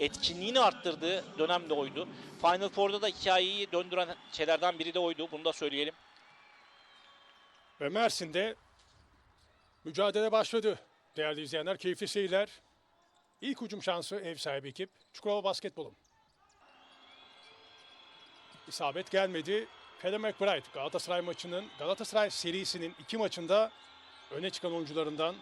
etkinliğini arttırdığı dönem de oydu. Final Four'da da hikayeyi döndüren şeylerden biri de oydu. Bunu da söyleyelim. Ve Mersin'de mücadele başladı. Değerli izleyenler, keyifli seyirler. İlk hücum şansı ev sahibi ekip Çukurova Basketbol'un. İsabet gelmedi. Kelly McBride Galatasaray maçının, Galatasaray serisinin iki maçında öne çıkan oyuncularından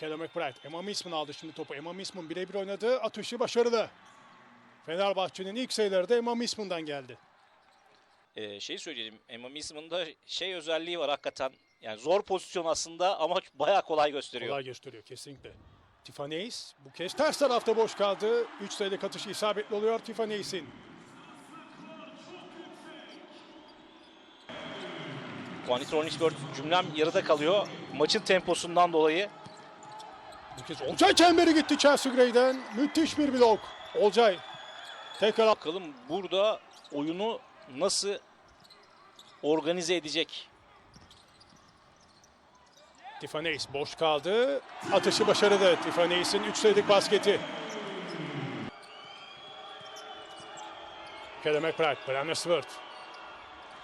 Kelly McBride. Emma Misman aldı şimdi topu. Emma Misman birebir oynadı. Atışı başarılı. Fenerbahçe'nin ilk sayıları da Emma Misman'dan geldi. Ee, şey söyleyelim. Emma Misman'da şey özelliği var hakikaten. Yani zor pozisyon aslında ama bayağı kolay gösteriyor. Kolay gösteriyor kesinlikle. Tiffany Ace bu kez ters tarafta boş kaldı. 3 sayılık atışı isabetli oluyor Tiffany Ace'in. Juanito Ronisberg cümlem yarıda kalıyor. Maçın temposundan dolayı. Kez Olcay çemberi gitti Chelsea Gray'den. Müthiş bir blok. Olcay tekrar Bakalım burada oyunu nasıl organize edecek? Tiffany Ace boş kaldı. Atışı başarılı. Tiffany Ace'in 3 sayılık basketi. Kelly McBride, Brianna Stewart.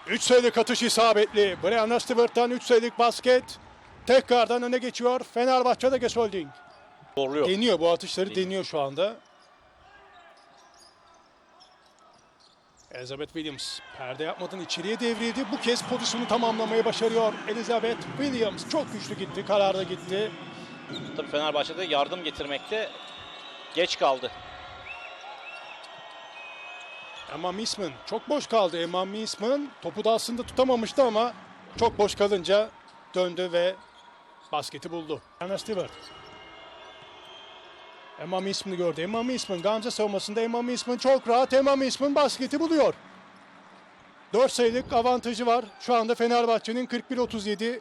3 sayılık atış isabetli. Brianna Stewart'tan 3 sayılık basket. Tekrardan öne geçiyor. Fenerbahçe'de Gesolding. Zorluyor. Deniyor bu atışları deniyor şu anda. Elizabeth Williams perde yapmadan içeriye devrildi. Bu kez pozisyonu tamamlamayı başarıyor. Elizabeth Williams çok güçlü gitti. Kararda gitti. Tabii Fenerbahçe'de yardım getirmekte geç kaldı. Emma Misman çok boş kaldı. Emma Misman topu da aslında tutamamıştı ama çok boş kalınca döndü ve basketi buldu. Anna Stewart. Emma Misman'ı gördü. Emma Misman Gamze savunmasında Emma Misman çok rahat. Emma Misman basketi buluyor. 4 sayılık avantajı var. Şu anda Fenerbahçe'nin 41-37.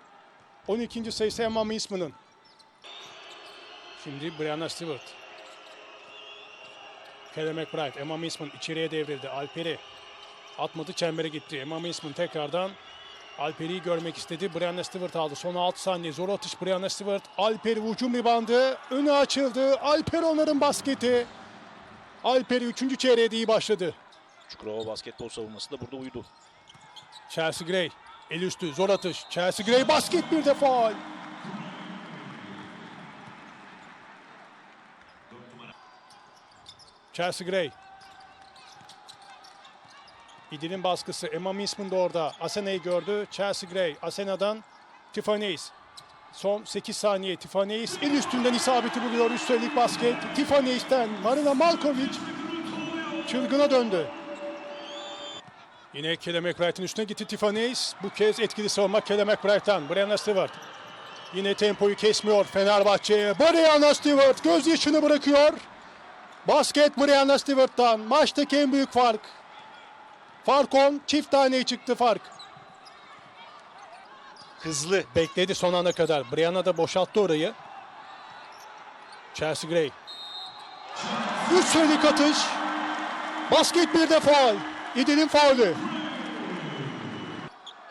12. sayısı Emma Misman'ın. Şimdi Brianna Stewart. Kelly McBride, Emma Misman içeriye devrildi. Alperi atmadı, çembere gitti. Emma Misman tekrardan Alperi'yi görmek istedi. Brianna Stewart aldı. Son 6 saniye. Zor atış Brianna Stewart. Alperi hücum ribandı. Önü açıldı. Alper onların basketi. Alperi 3. çeyreğe iyi başladı. Çukurova basketbol savunması da burada uydu. Chelsea Gray. El üstü zor atış. Chelsea Gray basket bir de faul. Chelsea Gray. İdil'in baskısı. Emma Misman da orada. Asena'yı gördü. Chelsea Gray. Asena'dan Tiffany Ace. Son 8 saniye Tiffany Ace el üstünden isabeti buluyor. Üstelik basket. Tiffany Ace'den Marina Malkovic çılgına döndü. Yine Kelly McBride'in üstüne gitti Tiffany Ace. Bu kez etkili savunma Kelly McBride'dan. Brianna Stewart. Yine tempoyu kesmiyor Fenerbahçe. Brianna Stewart göz yaşını bırakıyor. Basket Brianna Stewart'tan. Maçtaki en büyük fark. Fark 10. Çift taneye çıktı fark. Hızlı. Bekledi son ana kadar. Brianna da boşalttı orayı. Chelsea Gray. Üç sayılık atış. Basket bir de faul. İdil'in faulü.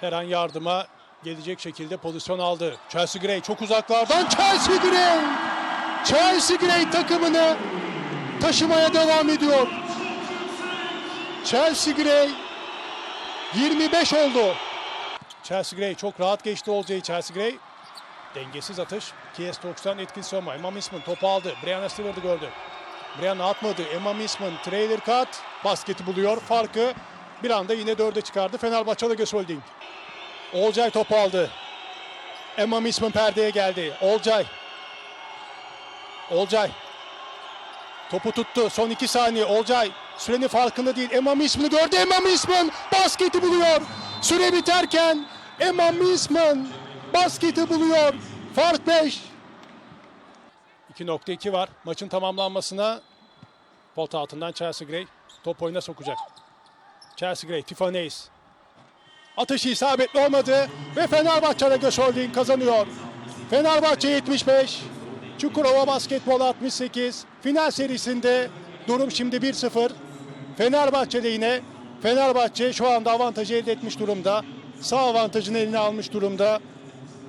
Her an yardıma gelecek şekilde pozisyon aldı. Chelsea Gray çok uzaklardan. Chelsea Gray. Chelsea Gray takımını taşımaya devam ediyor. Chelsea Gray 25 oldu. Chelsea Gray çok rahat geçti Olcay'ı Chelsea Gray. Dengesiz atış. Kies 90 etkili savunma. Emma Misman topu aldı. Brianna Stewart'ı gördü. Brianna atmadı. Emma Misman trailer cut. Basketi buluyor. Farkı bir anda yine dörde çıkardı. Fenerbahçe'de Gösolding. Olcay topu aldı. Emma Misman perdeye geldi. Olcay. Olcay. Topu tuttu. Son iki saniye. Olcay sürenin farkında değil. Emma Misman'ı gördü. Emma Misman basketi buluyor. Süre biterken Emma Misman basketi buluyor. Fark 5. 2.2 var. Maçın tamamlanmasına pot altından Chelsea Gray top oyuna sokacak. Chelsea Gray, Tiffany Ace. Atışı isabetli olmadı ve Fenerbahçe Regis Holding kazanıyor. Fenerbahçe 75, Çukurova Basketbol 68. Final serisinde durum şimdi 1-0. Fenerbahçe'de yine Fenerbahçe şu anda avantajı elde etmiş durumda. Sağ avantajını eline almış durumda.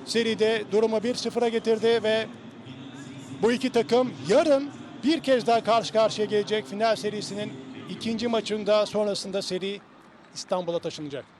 Seride durumu 1-0'a getirdi ve bu iki takım yarın bir kez daha karşı karşıya gelecek final serisinin ikinci maçında sonrasında seri İstanbul'a taşınacak.